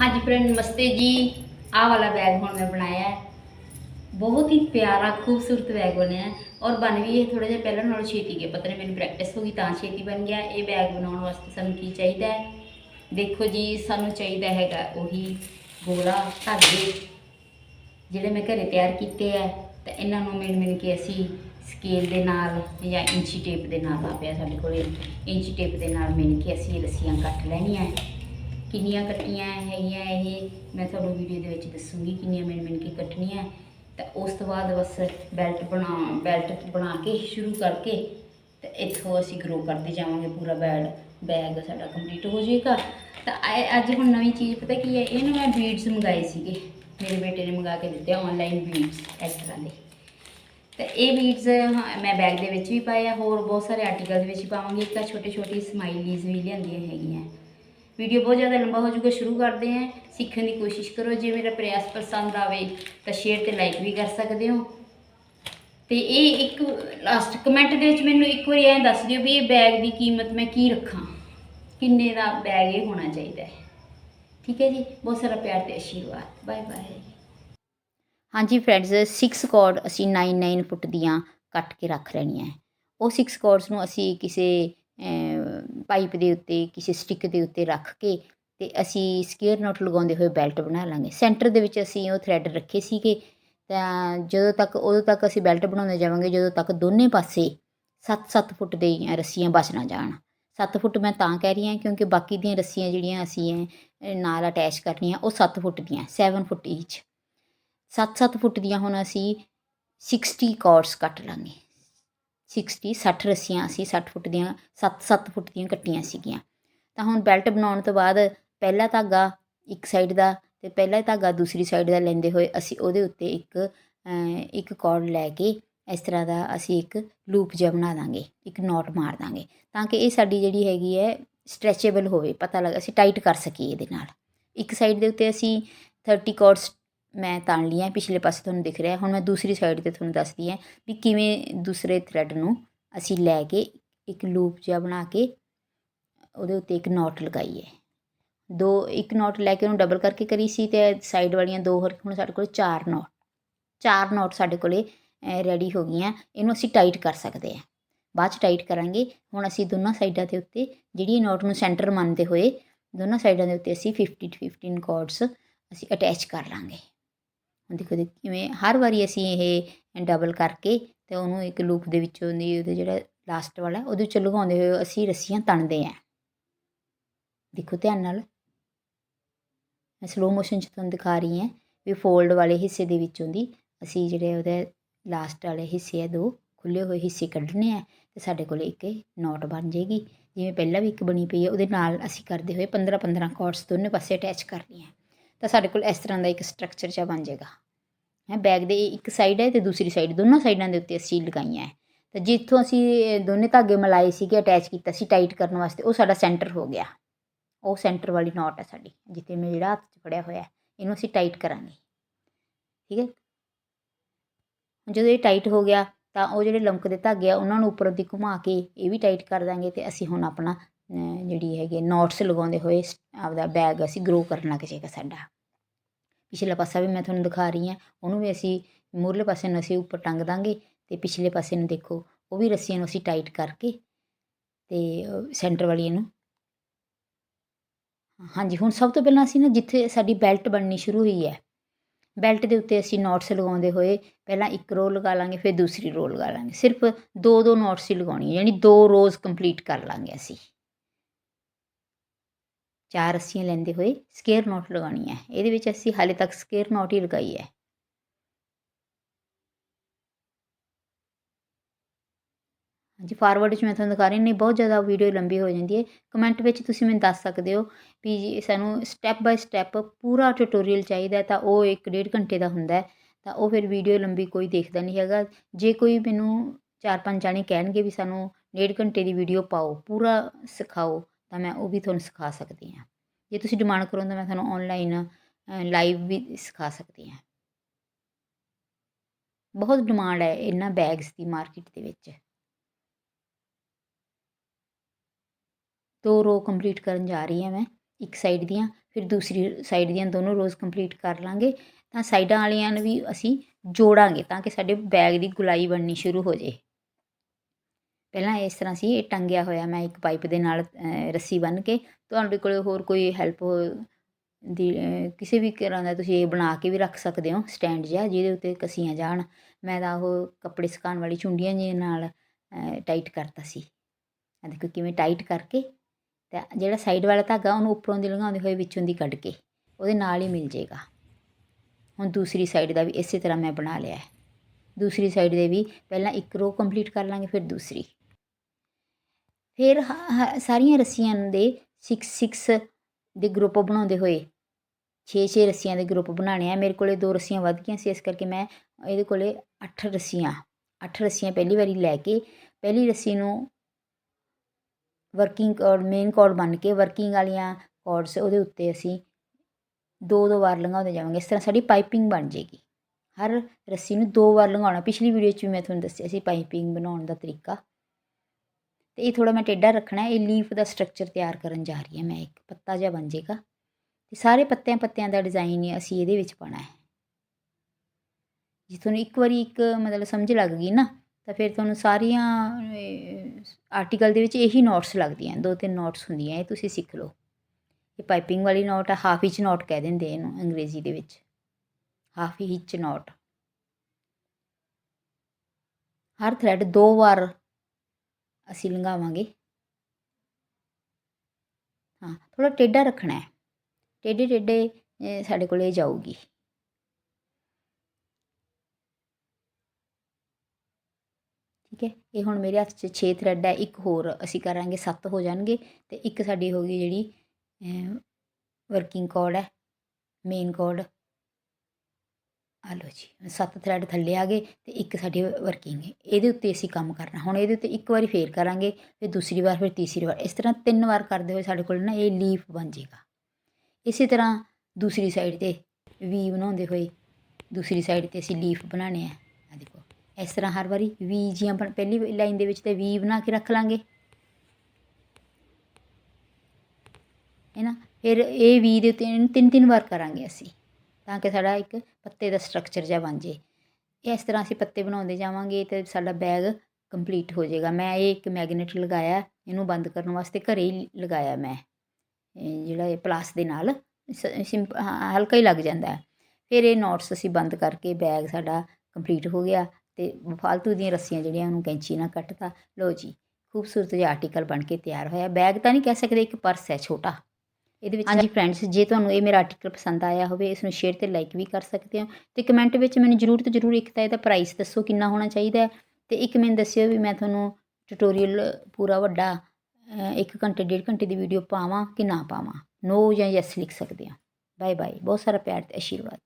ਹਾਂਜੀ ਫਰੈਂਡ ਨਮਸਤੇ ਜੀ। ਆਹ ਵਾਲਾ ਬੈਗ ਹੁਣ ਮੈਂ ਬਣਾਇਆ ਹੈ। ਬਹੁਤ ਹੀ ਪਿਆਰਾ, ਖੂਬਸੂਰਤ ਬੈਗ ਬਣਿਆ ਔਰ ਬਣ ਵੀ ਇਹ ਥੋੜਾ ਜਿਹਾ ਪਹਿਲਾਂ ਨਾਲੋਂ ਛੇਤੀ ਗਿਆ। ਪਤਾ ਨਹੀਂ ਮੈਨੂੰ ਪ੍ਰੈਕਟਿਸ ਹੋ ਗਈ ਤਾਂ ਛੇਤੀ ਬਣ ਗਿਆ। ਇਹ ਬੈਗ ਬਣਾਉਣ ਵਾਸਤੇ ਸਾਨੂੰ ਕੀ ਚਾਹੀਦਾ ਹੈ? ਦੇਖੋ ਜੀ, ਸਾਨੂੰ ਚਾਹੀਦਾ ਹੈਗਾ ਉਹੀ ਗੋਲਾ ਧਾਗੇ, ਜਿਹੜੇ ਮੈਂ ਘਰੇ ਤਿਆਰ ਕੀਤੇ ਹੈ। ਤਾਂ ਇਹਨਾਂ ਨੂੰ ਮਿਣ ਮਿਣ ਕੇ ਅਸੀਂ ਸਕੇਲ ਦੇ ਨਾਲ ਜਾਂ ਇੰਚੀ ਟੇਪ ਦੇ ਨਾਲ ਆ ਪਿਆ ਸਾਡੇ ਕੋਲ। ਇੰਚੀ ਟੇਪ ਦੇ ਨਾਲ ਮਿਣ ਕੇ ਅਸੀਂ ਇਹ ਰੱਸੀਆਂ ਕੱਟ ਲੈਣੀਆਂ ਹੈ। ਕਿੰਨੀਆਂ ਕੱਟੀਆਂ ਹੈਗੀਆਂ ਇਹ, ਮੈਂ ਤੁਹਾਨੂੰ ਵੀਡੀਓ ਦੇ ਵਿੱਚ ਦੱਸੂਗੀ ਕਿੰਨੀਆਂ ਮਿਣ ਮਿਣ ਕੇ ਕੱਟਣੀਆਂ। ਤਾਂ ਉਸ ਤੋਂ ਬਾਅਦ ਬਸ ਬੈਲਟ ਬਣਾ ਬੈਲਟ ਬਣਾ ਕੇ ਸ਼ੁਰੂ ਕਰਕੇ ਤੇ ਇੱਥੋਂ ਅਸੀਂ ਗਰੋ ਕਰਦੇ ਜਾਵਾਂਗੇ ਪੂਰਾ ਬੈਡ ਬੈਗ ਸਾਡਾ ਕੰਪਲੀਟ ਹੋ ਜਾਏਗਾ। ਤਾਂ ਅੱਜ ਹੁਣ ਨਵੀਂ ਚੀਜ਼ ਪਤਾ ਕੀ ਹੈ ਇਹ ਨਾ ਮੈਂ ਬੀਡਸ ਮੰਗਾਏ ਸੀਗੇ। ਮੇਰੇ ਬੇਟੇ ਨੇ ਮੰਗਾ ਕੇ ਦਿੱਤੇ ਆਨਲਾਈਨ ਬੀਡਸ ਇਸ ਤਰ੍ਹਾਂ ਦੇ। ਤਾਂ ਇਹ ਬੀਡਸ ਮੈਂ ਬੈਗ ਦੇ ਵਿੱਚ ਵੀ ਪਾਏ ਆ, ਹੋਰ ਬਹੁਤ ਸਾਰੇ ਆਰਟੀਕਲ ਦੇ ਵਿੱਚ ਵੀ ਪਾਵਾਂਗੀ। ਇੱਕ ਤਾਂ ਛੋਟੇ ਛੋਟੀ ਸਮਾਈਲੀਜ਼ ਵੀ ਲਿਆਂਦੀਆਂ ਹੈਗੀਆਂ। ਵੀਡੀਓ ਬਹੁਤ ਜ਼ਿਆਦਾ ਲੰਬਾ ਹੋ ਜਾਊਗਾ, ਸ਼ੁਰੂ ਕਰਦੇ ਹਾਂ। ਸਿੱਖਣ ਦੀ ਕੋਸ਼ਿਸ਼ ਕਰੋ, ਜੇ ਮੇਰਾ ਪ੍ਰਯਾਸ ਪਸੰਦ ਆਵੇ ਤਾਂ ਸ਼ੇਅਰ ਤੇ ਲਾਈਕ ਵੀ ਕਰ ਸਕਦੇ ਹੋ। ਤੇ ਇਹ ਇੱਕ ਲਾਸਟ ਕਮੈਂਟ ਦੇ ਵਿੱਚ ਮੈਨੂੰ ਇੱਕ ਵਾਰੀ ਐਂ ਦੱਸ ਦਿਓ ਵੀ ਇਹ ਬੈਗ ਦੀ ਕੀਮਤ ਮੈਂ ਕੀ ਰੱਖਾਂ? ਕਿੰਨੇ ਦਾ ਬੈਗ ਇਹ ਹੋਣਾ ਚਾਹੀਦਾ ਹੈ? ਠੀਕ ਹੈ ਜੀ? ਬਹੁਤ ਸਾਰਾ ਪਿਆਰ ਤੇ ਆਸ਼ੀਰਵਾਦ। ਬਾਏ ਬਾਏ ਹਾਂਜੀ ਫਰੈਂਡਸ 6 ਕੋਡ ਅਸੀਂ 9-9 ਫੁੱਟ ਦੀਆਂ ਕੱਟ ਕੇ ਰੱਖ ਲੈਣੀਆਂ ਉਹ 6 ਕੋਡਸ ਨੂੰ ਅਸੀਂ ਕਿਸੇ ਪਾਈਪ ਦੇ ਉੱਤੇ, ਕਿਸੇ ਸਟਿੱਕ ਦੇ ਉੱਤੇ ਰੱਖ ਕੇ ਤੇ ਅਸੀਂ ਸਕੇਅਰ ਨੋਟ ਲਗਾਉਂਦੇ ਹੋਏ ਬੈਲਟ ਬਣਾ ਲਾਂਗੇ। ਸੈਂਟਰ ਦੇ ਵਿੱਚ ਅਸੀਂ ਉਹ ਥ੍ਰੈਡ ਰੱਖੇ ਸੀਗੇ। ਤਾਂ ਜਦੋਂ ਤੱਕ, ਉਦੋਂ ਤੱਕ ਅਸੀਂ ਬੈਲਟ ਬਣਾਉਂਦੇ ਜਾਵਾਂਗੇ, ਜਦੋਂ ਤੱਕ ਦੋਨੇ ਪਾਸੇ 7-7 ਫੁੱਟ ਦੀਆਂ ਰੱਸੀਆਂ ਬਚ ਨਾ ਜਾਣ। 7 ਫੁੱਟ ਮੈਂ ਤਾਂ ਕਹਿ ਰਹੀ ਹਾਂ, ਕਿਉਂਕਿ ਬਾਕੀ ਦੀਆਂ ਰੱਸੀਆਂ ਜਿਹੜੀਆਂ ਅਸੀਂ ਇਹ ਨਾਲ ਅਟੈਚ ਕਰਨੀਆਂ ਉਹ 7 ਫੁੱਟ ਦੀਆਂ 7 ਫੁੱਟ ਈਚ 7-7 ਫੁੱਟ ਦੀਆਂ ਹੁਣ ਅਸੀਂ 60 ਕਾਰਡਸ ਕੱਟ ਲਾਂਗੇ। 60 60 ਰੱਸੀਆਂ ਅਸੀਂ 60 ਫੁੱਟ ਦੀਆਂ 7-7 ਫੁੱਟ ਦੀਆਂ ਕੱਟੀਆਂ ਸੀਗੀਆਂ। ਤਾਂ ਹੁਣ ਬੈਲਟ ਬਣਾਉਣ ਤੋਂ ਬਾਅਦ ਪਹਿਲਾ ਧਾਗਾ ਇੱਕ ਸਾਈਡ ਦਾ ਤੇ ਪਹਿਲਾ ਧਾਗਾ ਦੂਸਰੀ ਸਾਈਡ ਦਾ ਲੈਂਦੇ ਹੋਏ ਅਸੀਂ ਉਹਦੇ ਉੱਤੇ ਇੱਕ ਇੱਕ ਕਾਰਡ ਲੈ ਕੇ ਇਸ ਤਰ੍ਹਾਂ ਦਾ ਅਸੀਂ ਇੱਕ ਲੂਪ ਜਿਹਾ ਬਣਾ ਦਾਂਗੇ, ਇੱਕ ਨੋਟ ਮਾਰ ਦਾਂਗੇ ਤਾਂ ਕਿ ਇਹ ਸਾਡੀ ਜਿਹੜੀ ਹੈਗੀ ਹੈ ਸਟ੍ਰੈਚੇਬਲ ਹੋਵੇ, ਪਤਾ ਲੱਗ, ਅਸੀਂ ਟਾਈਟ ਕਰ ਸਕੀਏ ਇਹਦੇ ਨਾਲ। ਇੱਕ ਸਾਈਡ ਦੇ ਉੱਤੇ ਅਸੀਂ 30 ਕਾਰਡਸ ਮੈਂ ਤਾਣ ਲਈਆਂ, ਪਿਛਲੇ ਪਾਸੇ ਤੁਹਾਨੂੰ ਦਿਖ ਰਿਹਾ, ਹੁਣ ਮੈਂ ਦੂਸਰੀ ਸਾਈਡ ਤੇ ਤੁਹਾਨੂੰ ਦੱਸਦੀ ਹਾਂ ਵੀ ਕਿਵੇਂ ਦੂਸਰੇ ਥਰੈਡ ਨੂੰ ਅਸੀਂ ਲੈ ਕੇ ਇੱਕ ਲੂਪ ਜਿਹਾ ਬਣਾ ਕੇ ਉਹਦੇ ਉੱਤੇ ਇੱਕ ਨੋਟ ਲਗਾਈਏ। ਦੋ, ਇੱਕ ਨੋਟ ਲੈ ਕੇ ਉਹਨੂੰ ਡਬਲ ਕਰਕੇ ਕਰੀ ਸੀ ਤੇ ਸਾਈਡ ਵਾਲੀਆਂ ਦੋ ਹੋਰ, ਹੁਣ ਸਾਡੇ ਕੋਲ ਚਾਰ ਨੋਟ ਚਾਰ ਨੋਟ ਸਾਡੇ ਕੋਲੇ ਰੈਡੀ ਹੋ ਗਈਆਂ, ਇਹਨੂੰ ਅਸੀਂ ਟਾਈਟ ਕਰ ਸਕਦੇ ਹਾਂ। ਬਾਅਦ ਚ ਟਾਈਟ ਕਰਾਂਗੇ, ਹੁਣ ਅਸੀਂ ਦੋਨਾਂ ਸਾਈਡਾਂ ਦੇ ਉੱਤੇ ਜਿਹੜੀ ਨੋਟ ਨੂੰ ਸੈਂਟਰ ਮੰਨਦੇ ਹੋਏ, ਦੋਨਾਂ ਸਾਈਡਾਂ ਦੇ ਉੱਤੇ ਅਸੀਂ 50 to 15 ਕਾਰਡਸ ਅਸੀਂ ਅਟੈਚ ਕਰ ਲਾਂਗੇ। ਦੇਖੋ ਦੇਖੋ ਕਿਵੇਂ ਹਰ ਵਾਰੀ ਅਸੀਂ ਇਹ ਡਬਲ ਕਰਕੇ ਤੇ ਉਹਨੂੰ ਇੱਕ ਲੂਪ ਦੇ ਵਿੱਚੋਂ ਦੀ ਉਹਦੇ ਜਿਹੜਾ ਲਾਸਟ ਵਾਲਾ, ਉਹਦੇ ਵਿੱਚੋਂ ਲਗਾਉਂਦੇ ਹੋਏ ਅਸੀਂ ਰੱਸੀਆਂ ਤਣਦੇ ਆਂ ਦੇਖੋ ਧਿਆਨ ਨਾਲ। ਮੈਂ ਸਲੋ ਮੋਸ਼ਨ 'ਚ ਤੁਹਾਨੂੰ ਦਿਖਾ ਰਹੀ ਹਾਂ ਵੀ ਫੋਲਡ ਵਾਲੇ ਹਿੱਸੇ ਦੇ ਵਿੱਚੋਂ ਦੀ ਅਸੀਂ ਜਿਹੜੇ ਉਹਦੇ ਲਾਸਟ ਵਾਲੇ ਹਿੱਸੇ ਆ, ਦੋ ਖੁੱਲੇ ਹੋਏ ਹਿੱਸੇ ਕੱਢਣੇ ਆ ਤੇ ਸਾਡੇ ਕੋਲ ਇੱਕ ਨੋਟ ਬਣ ਜਾਏਗੀ। ਜਿਵੇਂ ਪਹਿਲਾਂ ਵੀ ਇੱਕ ਬਣੀ ਪਈ ਹੈ ਉਹਦੇ ਨਾਲ ਅਸੀਂ ਕਰਦੇ ਹੋਏ 15 15 ਕਾਰਡਸ ਦੋਨੇ ਪਾਸੇ ਅਟੈਚ ਕਰਨੀ ਹੈ ਤਾਂ ਸਾਡੇ ਕੋਲ ਇਸ ਤਰ੍ਹਾਂ ਦਾ ਇੱਕ ਸਟਰਕਚਰ ਜਿਹਾ ਬਣ ਜਾਏਗਾ। ਹੈ ਬੈਗ ਦੇ ਇੱਕ ਸਾਈਡ ਹੈ ਤੇ ਦੂਸਰੀ ਸਾਈਡ ਦੋਨੋਂ ਸਾਈਡਾਂ ਦੇ ਉੱਤੇ ਅਸੀਂ ਲਗਾਈਆਂ ਹੈ। ਤਾਂ ਜਿੱਥੋਂ ਅਸੀਂ ਦੋਨੇ ਧਾਗੇ ਮਲਾਏ ਸੀਗੇ ਅਟੈਚ ਕੀਤਾ ਸੀ ਟਾਈਟ ਕਰਨ ਵਾਸਤੇ, ਉਹ ਸਾਡਾ ਸੈਂਟਰ ਹੋ ਗਿਆ। ਉਹ ਸੈਂਟਰ ਵਾਲੀ ਨੋਟ ਹੈ ਸਾਡੀ, ਜਿੱਥੇ ਮੈਂ ਜਿਹੜਾ ਹੱਥ 'ਚ ਫੜਿਆ ਹੋਇਆ ਇਹਨੂੰ ਅਸੀਂ ਟਾਈਟ ਕਰਾਂਗੇ। ਠੀਕ ਹੈ? ਜਦੋਂ ਇਹ ਟਾਈਟ ਹੋ ਗਿਆ, ਤਾਂ ਉਹ ਜਿਹੜੇ ਲੰਕ ਦੇ ਧਾਗੇ ਆ, ਉਹਨਾਂ ਨੂੰ ਉੱਪਰ ਦੀ ਘੁਮਾ ਕੇ ਇਹ ਵੀ ਟਾਈਟ ਕਰ ਦਾਂਗੇ ਤੇ ਅਸੀਂ ਹੁਣ ਆਪਣਾ ਜਿਹੜੀ ਹੈਗੀ ਨੋਟਸ ਲਗਾਉਂਦੇ ਹੋਏ ਆਪਦਾ ਬੈਗ ਅਸੀਂ ਗਰੋ ਕਰਨ ਲੱਗ ਜਾਏਗਾ ਸਾਡਾ। ਪਿਛਲਾ ਪਾਸਾ ਵੀ ਮੈਂ ਤੁਹਾਨੂੰ ਦਿਖਾ ਰਹੀ ਹਾਂ, ਉਹਨੂੰ ਵੀ ਅਸੀਂ ਮੂਹਰਲੇ ਪਾਸੇ ਨੂੰ ਅਸੀਂ ਉੱਪਰ ਟੰਗ ਦਾਂਗੇ ਅਤੇ ਪਿਛਲੇ ਪਾਸੇ ਨੂੰ ਦੇਖੋ, ਉਹ ਵੀ ਰੱਸੀਆਂ ਨੂੰ ਅਸੀਂ ਟਾਈਟ ਕਰਕੇ ਤੇ ਸੈਂਟਰ ਵਾਲੀ ਨੂੰ। ਹਾਂਜੀ, ਹੁਣ ਸਭ ਤੋਂ ਪਹਿਲਾਂ ਅਸੀਂ ਨਾ ਜਿੱਥੇ ਸਾਡੀ ਬੈਲਟ ਬਣਨੀ ਸ਼ੁਰੂ ਹੋਈ ਹੈ ਬੈਲਟ ਦੇ ਉੱਤੇ ਅਸੀਂ ਨੋਟਸ ਲਗਾਉਂਦੇ ਹੋਏ ਪਹਿਲਾਂ ਇੱਕ ਰੋ ਲਗਾ ਲਾਂਗੇ, ਫਿਰ ਦੂਸਰੀ ਰੋ ਲਗਾ ਲਾਂਗੇ। ਸਿਰਫ ਦੋ ਦੋ ਨੋਟਸ ਹੀ ਲਗਾਉਣੀ ਹੈ ਯਾਨੀ ਦੋ ਰੋਜ਼ ਕੰਪਲੀਟ ਕਰ ਲਾਂਗੇ ਅਸੀਂ। ਚਾਰ ਰੱਸੀਆਂ ਲੈਂਦੇ ਹੋਏ ਸਕੁਅਰ ਨੋਟ ਲਗਾਉਣੀ ਹੈ। ਇਹਦੇ ਵਿੱਚ ਅਸੀਂ ਹਾਲੇ ਤੱਕ ਸਕੇਅਰ ਨੋਟ ਹੀ ਲਗਾਈ ਹੈ। ਹਾਂਜੀ ਫਾਰਵਰਡ 'ਚ ਮੈਂ ਤੁਹਾਨੂੰ ਦਿਖਾ ਰਹੀ ਨਹੀਂ, ਬਹੁਤ ਜ਼ਿਆਦਾ ਵੀਡੀਓ ਲੰਬੀ ਹੋ ਜਾਂਦੀ ਹੈ। ਕਮੈਂਟ ਵਿੱਚ ਤੁਸੀਂ ਮੈਨੂੰ ਦੱਸ ਸਕਦੇ ਹੋ ਵੀ ਜੀ ਸਾਨੂੰ ਸਟੈਪ ਬਾਏ ਸਟੈਪ ਪੂਰਾ ਟਿਊਟੋਰੀਅਲ ਚਾਹੀਦਾ ਤਾਂ ਉਹ 1.5 ਘੰਟੇ ਦਾ ਹੁੰਦਾ ਹੈ। ਤਾਂ ਉਹ ਫਿਰ ਵੀਡੀਓ ਲੰਬੀ ਕੋਈ ਦੇਖਦਾ ਨਹੀਂ ਹੈਗਾ। ਜੇ ਕੋਈ ਮੈਨੂੰ ਚਾਰ ਪੰਜ ਜਾਣੇ ਕਹਿਣਗੇ ਵੀ ਸਾਨੂੰ ਡੇਢ ਘੰਟੇ ਦੀ ਵੀਡੀਓ ਪਾਓ, ਪੂਰਾ ਸਿਖਾਓ ਤਾਂ ਮੈਂ ਉਹ ਵੀ ਤੁਹਾਨੂੰ ਸਿਖਾ ਸਕਦੀ ਹਾਂ। ਜੇ ਤੁਸੀਂ ਡਿਮਾਂਡ ਕਰੋ ਤਾਂ ਮੈਂ ਤੁਹਾਨੂੰ ਆਨਲਾਈਨ ਲਾਈਵ ਵੀ ਸਿਖਾ ਸਕਦੀ ਹਾਂ। ਬਹੁਤ ਡਿਮਾਂਡ ਹੈ ਇਹਨਾਂ ਬੈਗਸ ਦੀ ਮਾਰਕੀਟ ਦੇ ਵਿੱਚ। ਦੋ ਰੋ ਕੰਪਲੀਟ ਕਰਨ ਜਾ ਰਹੀ ਹਾਂ ਮੈਂ, ਇੱਕ ਸਾਈਡ ਦੀਆਂ, ਫਿਰ ਦੂਸਰੀ ਸਾਈਡ ਦੀਆਂ ਦੋਨੋਂ ਰੋਜ਼ ਕੰਪਲੀਟ ਕਰ ਲਾਂਗੇ। ਤਾਂ ਸਾਈਡਾਂ ਵਾਲੀਆਂ ਨੂੰ ਵੀ ਅਸੀਂ ਜੋੜਾਂਗੇ ਤਾਂ ਕਿ ਸਾਡੇ ਬੈਗ ਦੀ ਗੁਲਾਈ ਬਣਨੀ ਸ਼ੁਰੂ ਹੋ ਜੇ ਪਹਿਲਾਂ ਇਸ ਤਰ੍ਹਾਂ ਸੀ ਇਹ ਟੰਗਿਆ ਹੋਇਆ ਮੈਂ ਇੱਕ ਪਾਈਪ ਦੇ ਨਾਲ ਰੱਸੀ ਬੰਨ੍ਹ ਕੇ ਤੁਹਾਡੇ ਕੋਲ ਹੋਰ ਕੋਈ ਹੈਲਪ ਦੀ ਕਿਸੇ ਵੀ ਤਰ੍ਹਾਂ ਦਾ ਤੁਸੀਂ ਇਹ ਬਣਾ ਕੇ ਵੀ ਰੱਖ ਸਕਦੇ ਹੋ ਸਟੈਂਡ ਜਿਹਾ ਜਿਹਦੇ ਉੱਤੇ ਕਸੀਆਂ ਜਾਣ। ਮੈਂ ਤਾਂ ਉਹ ਕੱਪੜੇ ਸੁਕਾਉਣ ਵਾਲੀ ਚੁੰਡੀਆਂ ਜੀ ਨਾਲ ਟਾਈਟ ਕਰਤਾ ਸੀ। ਆ ਦੇਖੋ ਕਿਵੇਂ ਟਾਈਟ ਕਰਕੇ ਤੇ ਜਿਹੜਾ ਸਾਈਡ ਵਾਲਾ ਧਾਗਾ ਉਹਨੂੰ ਉੱਪਰੋਂ ਦੀ ਲੰਘਾਉਂਦੇ ਹੋਏ ਵਿੱਚੋਂ ਦੀ ਕੱਢ ਕੇ ਉਹਦੇ ਨਾਲ ਹੀ ਮਿਲ ਜੇਗਾ ਹੁਣ ਦੂਸਰੀ ਸਾਈਡ ਦਾ ਵੀ ਇਸੇ ਤਰ੍ਹਾਂ ਮੈਂ ਬਣਾ ਲਿਆ ਹੈ। ਦੂਸਰੀ ਸਾਈਡ ਦੇ ਵੀ ਪਹਿਲਾਂ ਇੱਕ ਰੋ ਕੰਪਲੀਟ ਕਰ ਲਾਂਗੇ, ਫਿਰ ਦੂਸਰੀ। ਫਿਰ ਹ- ਹ- ਸਾਰੀਆਂ ਰੱਸੀਆਂ ਦੇ 6 6 ਦੇ ਗਰੁੱਪ ਬਣਾਉਂਦੇ ਹੋਏ 6 6 ਰੱਸੀਆਂ ਦੇ ਗਰੁੱਪ ਬਣਾਉਣੇ ਆ। ਮੇਰੇ ਕੋਲੇ ਦੋ ਰੱਸੀਆਂ ਵੱਧ ਗਈਆਂ ਸੀ, ਇਸ ਕਰਕੇ ਮੈਂ ਇਹਦੇ ਕੋਲੇ 8 ਰੱਸੀਆਂ 8 ਰੱਸੀਆਂ ਪਹਿਲੀ ਵਾਰੀ ਲੈ ਕੇ, ਪਹਿਲੀ ਰੱਸੀ ਨੂੰ ਵਰਕਿੰਗ ਕੋਡ ਮੇਨ ਕੋਡ ਬਣ ਕੇ ਵਰਕਿੰਗ ਵਾਲੀਆਂ ਕੋਡਸ ਉਹਦੇ ਉੱਤੇ ਅਸੀਂ ਦੋ ਦੋ ਵਾਰ ਲੰਘਾਉਂਦੇ ਜਾਵਾਂਗੇ। ਇਸ ਤਰ੍ਹਾਂ ਸਾਡੀ ਪਾਈਪਿੰਗ ਬਣ ਜੇਗੀ ਹਰ ਰੱਸੀ ਨੂੰ ਦੋ ਵਾਰ ਲੰਘਾਉਣਾ। ਪਿਛਲੀ ਵੀਡੀਓ 'ਚ ਵੀ ਮੈਂ ਤੁਹਾਨੂੰ ਦੱਸਿਆ ਸੀ ਪਾਈਪਿੰਗ ਬਣਾਉਣ ਦਾ ਤਰੀਕਾ। ਤੇ ਇਹ ਥੋੜਾ ਮੈਂ ਟੇਢਾ ਰੱਖਣਾ, ਇਹ ਲੀਫ ਦਾ ਸਟਰਕਚਰ ਤਿਆਰ ਕਰਨ ਜਾ ਰਹੀ ਹਾਂ ਮੈਂ, ਇੱਕ ਪੱਤਾ ਜਿਹਾ ਬਣ ਜਾਏਗਾ। ਤੇ ਸਾਰੇ ਪੱਤਿਆਂ ਪੱਤਿਆਂ ਦਾ ਡਿਜ਼ਾਈਨ ਅਸੀਂ ਇਹਦੇ ਵਿੱਚ ਪਾਣਾ ਹੈ। ਜੇ ਤੁਹਾਨੂੰ ਇੱਕ ਵਾਰੀ ਇੱਕ ਮਤਲਬ ਸਮਝ ਲੱਗ ਗਈ ਨਾ, ਤਾਂ ਫਿਰ ਤੁਹਾਨੂੰ ਸਾਰੀਆਂ ਆਰਟੀਕਲ ਦੇ ਵਿੱਚ ਇਹੀ ਨੋਟਸ ਲੱਗਦੀਆਂ, ਦੋ ਤਿੰਨ ਨੋਟਸ ਹੁੰਦੀਆਂ, ਇਹ ਤੁਸੀਂ ਸਿੱਖ ਲਓ। ਇਹ ਪਾਈਪਿੰਗ ਵਾਲੀ ਨੋਟ ਆ ਹਾਫ ਇੰਚ ਨੋਟ ਕਹਿ ਦਿੰਦੇ ਇਹਨੂੰ ਅੰਗਰੇਜ਼ੀ ਦੇ ਵਿੱਚ। ਹਾਫ ਇੰਚ ਨੋਟ ਹਰ ਥ੍ਰੈਡ ਦੋ ਵਾਰ ਅਸੀਂ ਲੰਘਾਵਾਂਗੇ। ਹਾਂ, ਥੋੜ੍ਹਾ ਟੇਢਾ ਰੱਖਣਾ ਹੈ। ਟੇਢੇ ਟੇਢੇ ਸਾਡੇ ਕੋਲ ਇਹ ਜਾਊਗੀ। ਠੀਕ ਹੈ? ਇਹ ਹੁਣ ਮੇਰੇ ਹੱਥ 'ਚ 6 ਥ੍ਰੈਡ ਹੈ, ਇੱਕ ਹੋਰ ਅਸੀਂ ਕਰਾਂਗੇ 7 ਹੋ ਜਾਣਗੇ ਤੇ ਇੱਕ ਸਾਡੀ ਹੋ ਗਈ ਜਿਹੜੀ ਵਰਕਿੰਗ ਕੋਡ ਹੈ ਮੇਨ ਕੋਡ ਆ ਲਓ ਜੀ, ਸੱਤ ਥਰੈਡ ਥੱਲੇ ਆ ਗਏ ਤੇ ਇੱਕ ਸਾਡੀ ਵਰਕਿੰਗ ਹੈ। ਇਹਦੇ ਉੱਤੇ ਅਸੀਂ ਕੰਮ ਕਰਨਾ। ਹੁਣ ਇਹਦੇ ਉੱਤੇ ਇੱਕ ਵਾਰੀ ਫੇਰ ਕਰਾਂਗੇ ਫਿਰ ਦੂਸਰੀ ਵਾਰ, ਫਿਰ ਤੀਸਰੀ ਵਾਰ। ਇਸ ਤਰ੍ਹਾਂ ਤਿੰਨ ਵਾਰ ਕਰਦੇ ਹੋਏ ਸਾਡੇ ਕੋਲ ਨਾ ਇਹ ਲੀਫ ਬਣ ਜਾਏਗਾ। ਇਸੇ ਤਰ੍ਹਾਂ ਦੂਸਰੀ ਸਾਈਡ ਤੇ ਵੀ ਬਣਾਉਂਦੇ ਹੋਏ ਦੂਸਰੀ ਸਾਈਡ ਤੇ ਅਸੀਂ ਲੀਫ ਬਣਾਉਣੇ ਆ। ਆ ਦੇਖੋ, ਇਸ ਤਰ੍ਹਾਂ ਹਰ ਵਾਰੀ ਵੀ ਜੀਆਂ ਬਣ, ਪਹਿਲੀ ਲਾਈਨ ਦੇ ਵਿੱਚ ਤੇ ਵੀ ਬਣਾ ਕੇ ਰੱਖ ਲਾਂਗੇ। ਹੈ ਨਾ? ਫਿਰ ਇਹ ਵੀ ਦੇ ਉੱਤੇ ਤਿੰਨ ਤਿੰਨ ਵਾਰ ਕਰਾਂਗੇ ਅਸੀਂ। ਤਾਂ ਕਿ ਸਾਡਾ ਇੱਕ ਪੱਤੇ ਦਾ ਸਟਰਕਚਰ ਜਿਹਾ ਬਣ ਜੇ ਇਸ ਤਰ੍ਹਾਂ ਅਸੀਂ ਪੱਤੇ ਬਣਾਉਂਦੇ ਜਾਵਾਂਗੇ ਅਤੇ ਸਾਡਾ ਬੈਗ ਕੰਪਲੀਟ ਹੋ ਜਾਏਗਾ। ਮੈਂ ਇਹ ਇੱਕ ਮੈਗਨੇਟ ਲਗਾਇਆ ਇਹਨੂੰ ਬੰਦ ਕਰਨ ਵਾਸਤੇ ਘਰੇ ਹੀ ਲਗਾਇਆ ਮੈਂ। ਜਿਹੜਾ ਇਹ ਪਲਾਸ ਦੇ ਨਾਲ ਸ- ਸਿੰਪ ਹਾਂ, ਹਲਕਾ ਹੀ ਲੱਗ ਜਾਂਦਾ ਫਿਰ ਇਹ ਨੋਟਸ ਅਸੀਂ ਬੰਦ ਕਰਕੇ ਬੈਗ ਸਾਡਾ ਕੰਪਲੀਟ ਹੋ ਗਿਆ ਤੇ ਫਾਲਤੂ ਦੀਆਂ ਰੱਸੀਆਂ ਜਿਹੜੀਆਂ ਉਹਨੂੰ ਕੈਂਚੀ ਨਾਲ ਕੱਟਤਾ। ਲਓ ਜੀ ਖੂਬਸੂਰਤ ਜਿਹਾ ਆਰਟੀਕਲ ਬਣ ਕੇ ਤਿਆਰ ਹੋਇਆ। ਬੈਗ ਤਾਂ ਨਹੀਂ ਕਹਿ ਸਕਦੇ ਇੱਕ ਪਰਸ ਹੈ ਛੋਟਾ। ਇਹਦੇ ਵਿੱਚ ਹਾਂਜੀ। ਫਰੈਂਡਸ ਜੇ ਤੁਹਾਨੂੰ ਇਹ ਮੇਰਾ ਆਰਟੀਕਲ ਪਸੰਦ ਆਇਆ ਹੋਵੇ ਇਸ ਨੂੰ ਸ਼ੇਅਰ ਤੇ ਲਾਈਕ ਵੀ ਕਰ ਸਕਦੇ ਹੋ ਤੇ ਕਮੈਂਟ ਵਿੱਚ ਮੈਨੂੰ ਜ਼ਰੂਰ ਤੇ ਜ਼ਰੂਰ ਇੱਕ ਤਾਂ ਇਹਦਾ ਪ੍ਰਾਈਸ ਦੱਸੋ ਕਿੰਨਾ ਹੋਣਾ ਚਾਹੀਦਾ ਤੇ ਇੱਕ ਮੈਨੂੰ ਦੱਸਿਓ ਵੀ ਮੈਂ ਤੁਹਾਨੂੰ ਟਿਊਟੋਰੀਅਲ ਪੂਰਾ ਵੱਡਾ ਅ, ਇੱਕ ਘੰਟੇ ਡੇਢ ਘੰਟੇ ਦੀ ਵੀਡੀਓ ਪਾਵਾਂ ਕਿ ਨਾ ਪਾਵਾਂ। ਨੋ ਜਾਂ ਯੈਸ ਲਿਖ ਸਕਦੇ ਹੋ ਬਾਏ ਬਾਏ ਬਹੁਤ ਸਾਰਾ ਪਿਆਰ ਤੇ ਆਸ਼ੀਰਵਾਦ